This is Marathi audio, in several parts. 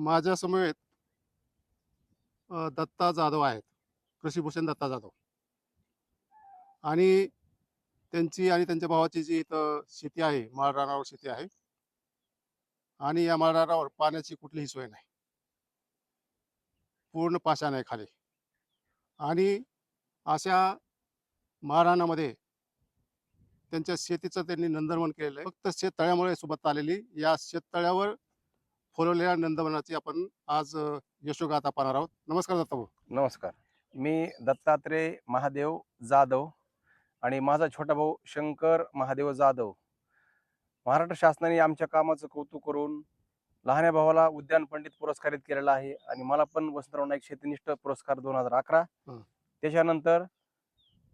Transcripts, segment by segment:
माझ्या समवेत दत्ता जाधव आहेत. कृषीभूषण दत्ता जाधव. आणि त्यांची आणि त्यांच्या भावाची जी इथं शेती आहे माळरानावर शेती आहे आणि या माळरानावर पाण्याची कुठलीही सोय नाही. पूर्ण पाषाण आहे खाली. आणि अशा माळरानामध्ये त्यांच्या शेतीचं त्यांनी नंदनवन केलेलं आहे. फक्त शेततळ्यामुळे सोबत आलेली या शेततळ्यावर फुलवलेल्या नंदवनाची आपण आज यशोगाथा पाहणार आहोत. नमस्कार दत्ता भाऊ. नमस्कार. मी दत्तात्रय महादेव जाधव आणि माझा छोटा भाऊ शंकर महादेव जाधव. महाराष्ट्र शासनाने आमच्या कामाचं कौतुक करून लहान्या भावाला उद्यान पंडित पुरस्कारित केलेला आहे आणि मला पण वसंतराव नाईक शेतीनिष्ठ पुरस्कार दोन हजार अकरा. त्याच्यानंतर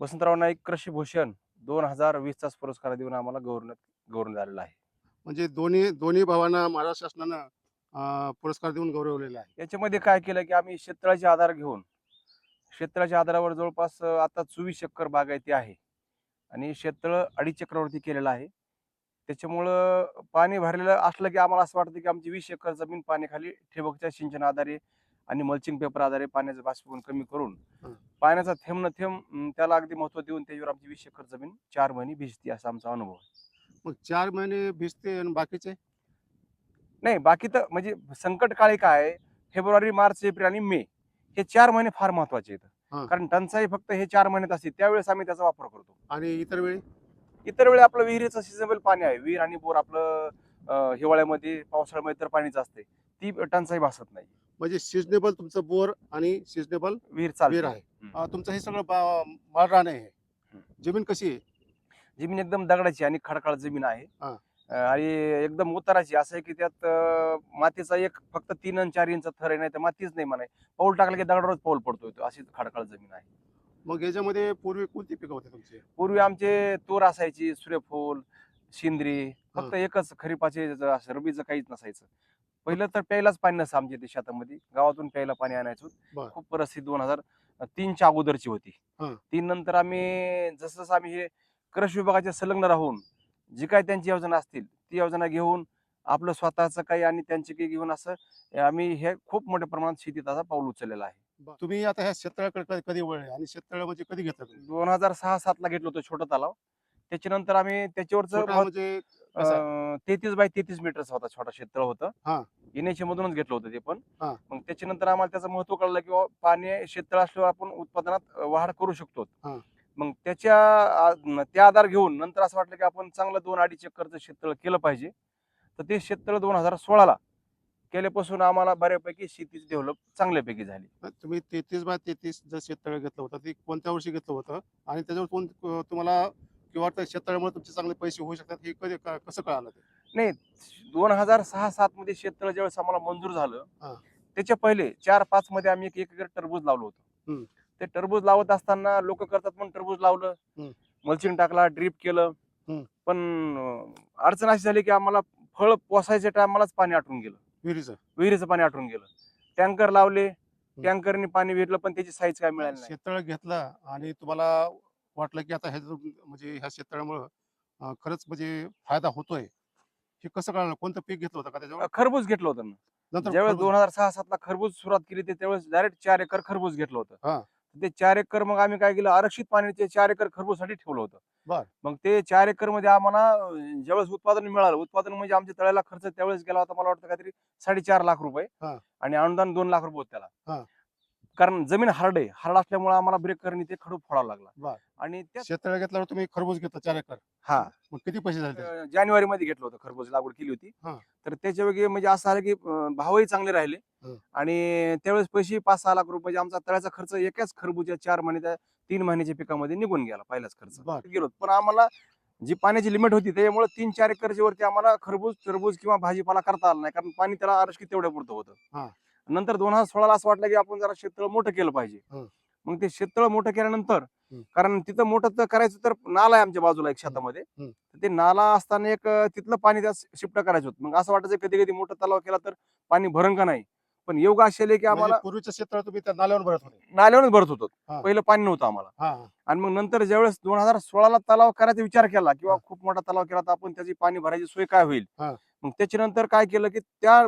वसंतराव नाईक कृषी भूषण दोन हजार वीसचा पुरस्कार देऊन आम्हाला गौरव गौरव झालेला आहे. म्हणजे दोन्ही दोन्ही भावांना महाराष्ट्र शासनानं पुरस्कार देऊन गौरवलेला आहे याच्यामध्ये काय केलं की आम्ही शेततळ्याचे आधार घेऊन शेततळ्याच्या आधारावर जवळपास आता चोवीस एकर बागायती आहे आणि शेततळ अडीच एकरावरती केलेलं आहे त्याच्यामुळं पाणी भरलेलं असलं की आम्हाला असं वाटतं की आमची वीस एकर जमीन पाण्याखाली ठिबकच्या सिंचन आधारे आणि मल्चिंग पेपर आधारे पाण्याचं बाष्पीभवन कमी करून. पाण्याचा थेंब न थेंब त्याला अगदी महत्त्व देऊन त्याच्यावर आमची वीस एकर जमीन चार महिने भिजते असा आमचा अनुभव. मग चार महिने भिजते आणि बाकीचे नाही बाकी तर म्हणजे संकट काळी काय? आहे, फेब्रुवारी मार्च एप्रिल आणि मे हे चार महिने फार महत्त्वाचे हा. आहेत कारण टंचाई फक्त हे चार महिन्यात असते. त्यावेळेस आम्ही त्याचा वापर करतो. आणि इतर वेळी? इतर वेळी आपलं विहिरीचं सिजनेबल पाणी आहे. विहीर आणि बोर आपलं अं, हिवाळ्यामध्ये पावसाळ्यामध्ये तर पाणीच असते. ती टंचाई भासत नाही. म्हणजे सिजनेबल तुमचं बोर आणि सिजनेबल विहीर विहीर चालते आहे. हम्म. अ, तुमचं हे सगळं बा- आहे. हम्म. जमीन कशी आहे? जमीन एकदम दगडाची आणि खडकाळ जमीन आहे. हा. आणि एकदम उताराची असं आहे की त्यात मातीचा एक फक्त तीन आणि चार इंच थर आहे नाही तर मातीच नाही म्हणाय. पाऊल टाकलं की दगडावरच पाऊल पडतोय तो अशी खडकाळ जमीन आहे. मग याच्यामध्ये पूर्वी कोणती पिकं होते तुमची? पूर्वी आमचे तूर असायची सूर्यफूल शिंद्री फक्त एकच खरीपाचे रबीचं काहीच नसायचं. पहिलं तर प्यायलाच पाणी नसं आमच्या इथे शेतामध्ये. गावातून प्यायला पाणी आणायचो. खूप परिस्थिती दोन हजार तीनच्या अगोदरची होती. तीन नंतर आम्ही जसं जसं आम्ही हे कृषी विभागाचे संलग्न राहून जी काही त्यांची योजना असतील ती योजना घेऊन आपलं स्वतःचं काही आणि त्यांची काही घेऊन असं आम्ही हे खूप मोठ्या प्रमाणात शेतीत आता पाऊल उचललेलं आहे तुम्ही आता ह्या शेततळ्याकडे कधी- वळले आणि शेततळ म्हणजे कधी घेतलं दोन हजार सहा सातला घेतलं होतं छोटं तलाव त्याच्यानंतर आम्ही त्याच्यावरचं म्हणजे? तेहतीस बाय तेहतीस मीटरचा होता छोटा क्षेत्र. होतं एनएच मधूनच घेतलं होतं ते पण. मग त्याच्यानंतर आम्हाला त्याचं महत्त्व कळलं की पाणी क्षेत्र असल्यावर आपण उत्पादनात वाढ करू शकतो. मग त्याच्या आ- त्या आधार घेऊन नंतर असं वाटलं की आपण चांगलं दोन अडीच एकरचं शेततळ केलं पाहिजे. तर ते शेततळ दोन हजार सोळाला केल्यापासून आम्हाला बऱ्यापैकी शेतीची डेव्हलप चांगल्यापैकी झाली. तुम्ही तेहतीस बाय तेहतीस जर शेततळ घेतलं होतं ते कोणत्या वर्षी घेतलं होतं? आणि त्याच्यावर कोण तुम्हाला किंवा त्या शेततळ्यामुळे तुमचे चांगले पैसे होऊ शकतात हे कधी क- कसं कळालं ते? दोन हजार सहा सात मध्ये शेततळ ज्यावेळेस आम्हाला मंजूर हा. झालं त्याच्या पहिले चार पाच मध्ये आम्ही एक एक एकर टरबूज लावलं हम्म. ते टरबूज लावत असताना लोक करतात म्हणून टरबूज लावलं. मल्चिंग टाकला ड्रीप केलं. पण अडचण अशी झाली की आम्हाला फळ पोसायच्या टायमालाच पाणी आटून गेलं. विहिरीचं. विहिरीचं पाणी आटून गेलं. टँकर लावले टँकरने पाणी भेटलं पण त्याची साईज काय मिळाली नाही. शेततळ घेतला आणि तुम्हाला वाटलं की आता ह्या जो- म्हणजे ह्या शेततळ्यामुळं खरंच म्हणजे फायदा होतोय. हे कसं कळलं? कोणतं पीक घेतलं होतं का त्याच्यावर? खरबूज घेतलं होतं ना. ज्यावेळेस दोन हजार सहा सातला खरबूज सुरुवात केली ते त्यावेळेस डायरेक्ट चार एकर खरबूज घेतलं हा. होतं ते चार एकर मग आम्ही काय केलं आरक्षित पाण्याचे चार एकर खरबूजसाठी ठेवलं होतं. मग ते चार एकरमध्ये आम्हाला ज्यावेळेस उत्पादन मिळालं उत्पादन म्हणजे आमच्या तळ्याला खर्च त्यावेळेस गेला होता मला वाटतं काहीतरी साडेचार लाख रुपये. आणि अनुदान दोन लाख रुपये होते. त्याला कारण जमीन हार्ड आहे हार्ड असल्यामुळे आम्हाला ब्रेक करणे ते खडू फोडावं लागला बर. आणि त्या शेततळ घेतल्यावर तुम्ही खरबूज घेतला चार एकर हा मग किती पैसे झाले त्याचे? अं, जानेवारी मध्ये घेतलं होतं खरबूज लागवड केली होती हा. तर त्याच्या वेगळे म्हणजे असं आलं की अं, भावही चांगले राहिले हं. आणि त्यावेळेस पैसे पाच सहा लाख रुपये म्हणजे आमचा तळ्याचा खर्च एकाच खरबूजच्या चार महिन्याच्या तीन महिन्याच्या पिकामध्ये निघून गेला पहिलाच खर्च बर. गेलो पण आम्हाला जी पाण्याची लिमिट होती त्यामुळे तीन चार एकरच्या वरती आम्हाला खरबूज टरबूज किंवा भाजीपाला करता आला नाही कारण पाणी त्याला आरक्षित तेवढ्या पुरतं हा. होतं नंतर दोन हजार सोळाला असं वाटलं की आपण जरा शेततळ मोठं केलं पाहिजे हं. मग ते शेततळ मोठं केल्यानंतर. कारण तिथं मोठं करायचं तर नाला आहे आमच्या बाजूला एक शेतामध्ये ते नाला असताना एक तिथलं पाणी त्यात शिफ्ट करायचं होतं मग असं वाटायचं कधी कधी मोठा तलाव केला तर पाणी भरण का नाही पण योग असे की आम्हाला म्हणजे पूर्वीचं शेततळ तुम्ही त्या नाल्यावर भरत होते नाल्यावरच भरत होतो. पहिलं पाणी नव्हतं आम्हाला. आणि मग नंतर ज्यावेळेस दोन हजार सोळाला तलाव करायचा विचार केला किंवा. खूप मोठा तलाव केला तर आपण त्याची पाणी भरायची सोय काय होईल. मग त्याच्यानंतर काय केलं की त्या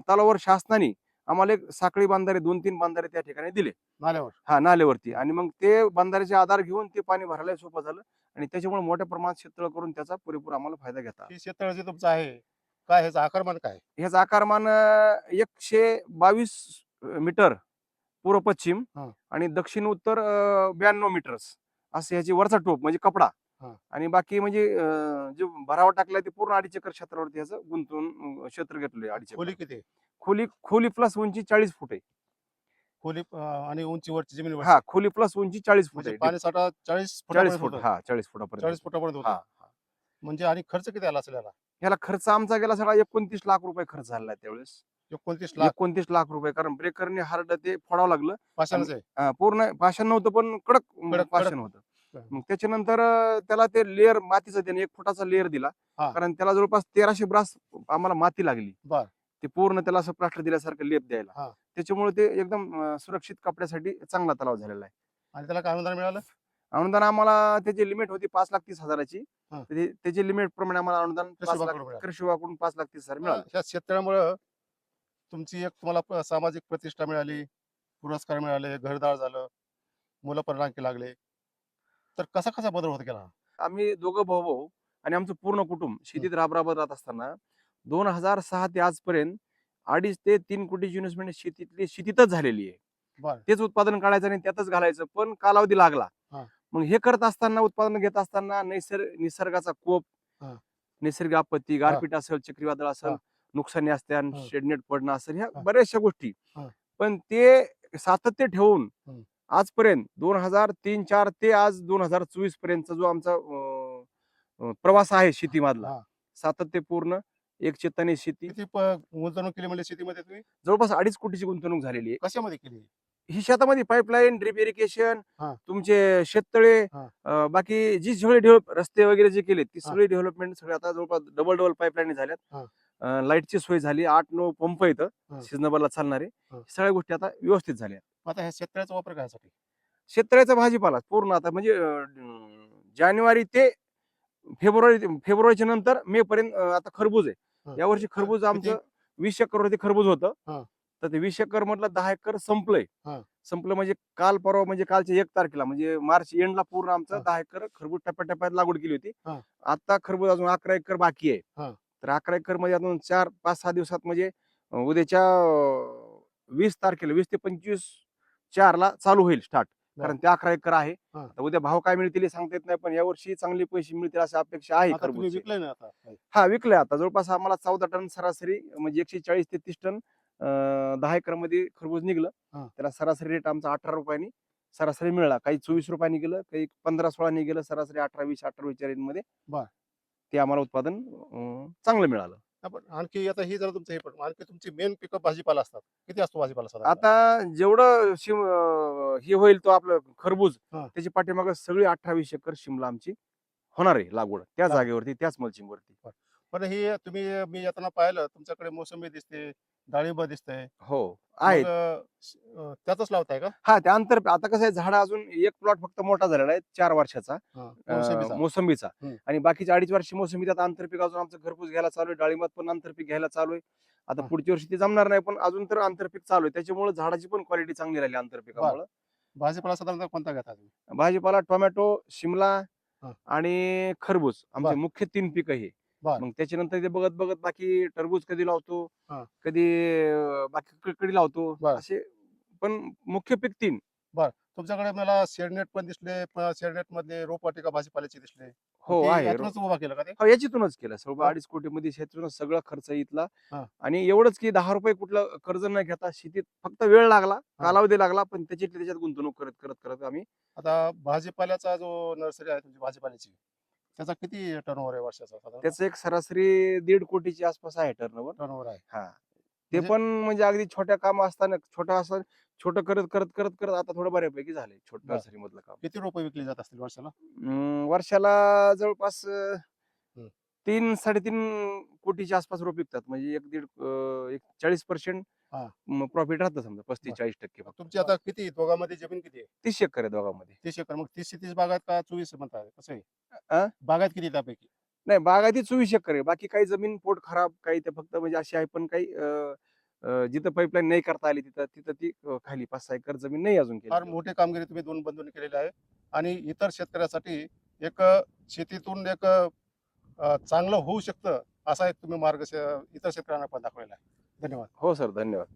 तलावावर शासनाने आम्हाला एक साखळी बांधारे दोन तीन बांधारे त्या ठिकाणी दिले नाल्यावर हा नालेवरती आणि मग ते बांधाऱ्याचे आधार घेऊन ते पाणी भरायला सोपं झालं आणि त्याच्यामुळे मोठ्या प्रमाणात शेततळ करून त्याचा पुरेपूर आम्हाला फायदा घेता. हे शेततळ जे तुमचं आहे काय ह्याचं आकारमान काय ह्याचं आकारमान एकशे बावीस मीटर पूर्व पश्चिम हा. आणि दक्षिण उत्तर ब्याण्णव मीटर्स असं ह्याची वरचा टोप म्हणजे कपडा. आणि बाकी म्हणजे जे भरावा टाकलाय ते पूर्ण अडीच एकर क्षेत्रावरती ह्याचं गुंतवून क्षेत्र घेतलंय अडीच खोली किती? खोली खोली प्लस उंची चाळीस फूट आहे. खोली आणि उंचीवरची जमीन हा खोली प्लस उंची चाळीस फूट म्हणजे आहे. पाणी साठा चाळीस चाळीस फूट. हा चाळीस फुटापर्यंत चाळीस फुटापर्यंत म्हणजे आणि खर्च किती आला असेल याला? खर्च आमचा गेला सगळा एकोणतीस लाख रुपये खर्च झाला त्यावेळेस. एकोणतीस लाख? एकोणतीस लाख रुपये कारण ब्रेकरने हार्ड ते फोडावं लागलं. पाषाणच पूर्ण पाषाण नव्हतं पण कडक पाषाण. होतं. मग त्याच्यानंतर त्याला ते लेअर मातीचं त्याने एक फुटाचा लेअर दिला हा. कारण त्याला जवळपास तेराशे ब्रास आम्हाला माती लागली बर. ते पूर्ण त्याला असं प्लास्टर दिल्यासारखं लेप हा. द्यायला त्याच्यामुळे ते एकदम अं, सुरक्षित कपड्यासाठी चांगला तलाव झालेला आहे आणि त्याला काय अनुदान मिळालं अनुदान आम्हाला त्याची लिमिट होती पाच लाख तीस हजाराची हा. तर ते- त्याची लिमिट प्रमाणे आम्हाला अनुदान कृषी पाच विभागाकडून लाख मिळालं. कृषी विभागाकडून पाच लाख तीस हजार मिळालं ह्या शेततळ्यामुळं तुमची एक तुम्हाला प- सामाजिक प्रतिष्ठा मिळाली पुरस्कार मिळाले घरदार झालं मुलं परवानगी लागले तर कसा कसा बदल होत गेला आम्ही दोघं भाऊ भाऊ आणि आमचं पूर्ण कुटुंब शेतीत राबराबत राहत असताना दोन हजार सहा ते आजपर्यंत अडीच ते तीन कोटीची इन्व्हेस्टमेंट शेतीतली शेतीतच झालेली आहे तेच उत्पादन काढायचं आणि त्यातच घालायचं पण कालावधी लागला. मग हे करत असताना उत्पादन घेत असताना नैसर्ग निसर्गाचा कोप. नैसर्गिक आपत्ती गारपीट असेल चक्रीवादळ असेल. नुकसानी असते हा. शेडनेट पडणं असेल ह्या. बऱ्याचशा गोष्टी. पण ते सातत्य ठेवून. आजपर्यंत दोन हजार तीन चार ते आज दोन हजार चोवीस पर्यंतचा जो आमचा प्रवास आहे शेतीमधला. सातत्यपूर्ण एक चेताने शेती. गुंतवणूक केली म्हणजे शेतीमध्ये तुम्ही? जवळपास अडीच कोटीची गुंतवणूक झालेली आहे. कशामध्ये केली? ही शेतामध्ये पाईपलाईन ड्रिप इरिगेशन. तुमचे शेततळे बाकी जी सगळे डेव्हलप रस्ते वगैरे जे केले ती. सगळी डेव्हलपमेंट सगळे आता जवळपास डबल डबल पाईपलाईन झाल्यात. लाईटची सोय झाली आठ नऊ पंप येतं. सिजनेबलला चालणारे. सगळ्या गोष्टी आता व्यवस्थित झाल्या. आता ह्या शेततळ्याचा वापर करायसाठी शेततळ्याचा भाजीपाला पूर्ण आता म्हणजे अं, जानेवारी ते फेब्रुवारी फेब्रुवारीच्या नंतर मे पर्यंत अं, आता खरबूज आहे हा. यावर्षी खरबूज? आमचं वीस एकर वरती खरबूज होतं. तर ते वीस एकर मधलं दहा एकर संपलंय हा. संपलं म्हणजे काल परवा म्हणजे कालच्या एक तारखेला म्हणजे मार्च एंडला पूर्ण आमचं. दहा एकर खरबूज टप्प्याटप्प्यात लागवड केली होती हा. आता खरबूज अजून अकरा एकर बाकी आहे. तर अकरा एकरमध्ये अजून चार पाच सहा दिवसात म्हणजे अं, उद्याच्या अं, वीस तारखेला वीस ते पंचवीस चारला चालू होईल स्टार्ट कारण ते अकरा एकर आहे हा. तर उद्या भाव काय मिळतील हे सांगता येत नाही पण यावर्षी चांगले पैसे मिळतील अशी अपेक्षा आहे आता तुम्ही खरबूजची. विकलंय ना आता. हा विकलंय आता जवळपास आम्हाला चौदा टन सरासरी म्हणजे एकशे चाळीस ते तीस टन अं, दहा एकरमध्ये खरबूज निघलं हा. त्याला सरासरी रेट आमचा अठरा रुपयांनी सरासरी मिळाला काही चोवीस रुपयांनी गेलं काही पंधरा सोळानी गेलं सरासरी अठरा वीस अठरा रेंजमध्ये बर. ते आम्हाला उत्पादन अं, चांगलं मिळालं आपण आणखी आता ही जरा तुमचं हे पण आणखी तुमची मेन पिकअप भाजीपाला असतात किती असतो भाजीपाला साधारण? आता जेवढं शिम अं, हे होईल तो आपलं खरबूज हा. त्याची पाठीमाग सगळी अठ्ठावीस एकर शिमला आमची होणार आहे लागवड त्या हा. जागेवरती त्याच मल्चिंग वरती पण ही तुम्ही मी येताना पाहिलं तुमच्याकडे मोसंबी दिसते डाळिंब दिसतंय हो आहे मग, अं, श- अं, त्यातच लावताय का हा त्यानंतर आता कसं आहे झाड अजून एक प्लॉट फक्त मोठा झालेला आहे चार वर्षाचा अं, मोसंबीचा. मोसंबीचा हम्म. आणि बाकीचे अडीच वर्षी मोसंबी त्यात आंतरपीक अजून आमचं घरपूस घ्यायला चालू आहे डाळिंबात पण आंतरपीक घ्यायला चालू आहे आता हा. पुढच्या वर्षी ते जमणार नाही पण अजून तर आंतरपीक चालू आहे त्याच्यामुळे झाडाची पण क्वालिटी चांगली राहिली आंतरपिकामुळे भाजीपाला साधारणतः कोणता घेता तुम्ही भाजीपाला टोमॅटो शिमला हा. आणि खरबूज आमचे बर. मुख्य तीन पिकं हे बर. मग त्याच्यानंतर ते बघत बघत बाकी टरबूज कधी लावतो हा. कधी अं, बाकी क- कधी लावतो बर. असे पण मुख्य पीक तीन तुमच्याकडे मला शेडनेट पण दिसले शेडनेट मधले रोपवाटिका भाजीपाल्याचे दिसले हो ते आहे यातूनच उभा केलं का ते हो याच्यातूनच केलं सर्व हा. अडीच कोटी मध्ये शेतीतूनच सगळा खर्च इथला हा. आणि एवढंच की दहा रुपये कुठलं कर्ज न घेता शेतीत फक्त वेळ लागला कालावधी लागला पण त्याची त्याच्यात गुंतवणूक करत करत करत आम्ही आता भाजीपाल्याचा जो नर्सरी आहे तुमची भाजीपाल्याची त्याचा किती टर्नओव्हर आहे वर्षाचा साधारण? त्याचं एक सरासरी दीड कोटीच्या आसपास आहे टर्नओव्हर टर्नओव्हर आहे. हा. ते म्हणजे- पण म्हणजे अगदी छोट्या काम असताना छोटं असं छोटं करत करत करत करत आता थोडं बऱ्यापैकी झालंय छोट बर. नर्सरी मधलं काम. किती रोपं विकली जात असतील वर्षाला? अं, वर्षाला जवळपास अं, हम्म. तीन साडेतीन कोटीच्या आसपास रोप विकतात. म्हणजे एक दीड अं, एक चाळीस पर्सेंट हा. प्रॉफिट राहतं समजा पस्तीस चाळीस टक्के फक्त. तुमची आता किती दोघांमध्ये जमीन किती आहे? तीस एकर आहे दोघांमध्ये. तीस एकर. मग तीस तीस बागायत का चोवीस म्हणतात कसं? आहे? बागायत किती त्यापैकी? नाही बागायती चोवीस एकर आहे. बाकी काही जमीन पोट खराब काही ते फक्त म्हणजे अशी आहे पण काही अं, अं, जिथं पाईपलाईन नाही करता आली तिथं तिथं ती अं, खाली पाच सहा एकर जमीन नाही अजून फार केली मोठी कामगिरी तुम्ही दोन बंधूंनी केलेली आहे. आणि इतर शेतकऱ्यासाठी एक अ, शेतीतून एक अ, चांगलं होऊ शकतं असा एक तुम्ही मार्ग श- इतर शेतकऱ्यांना पण दाखवलेला आहे. धन्यवाद. हो सर धन्यवाद.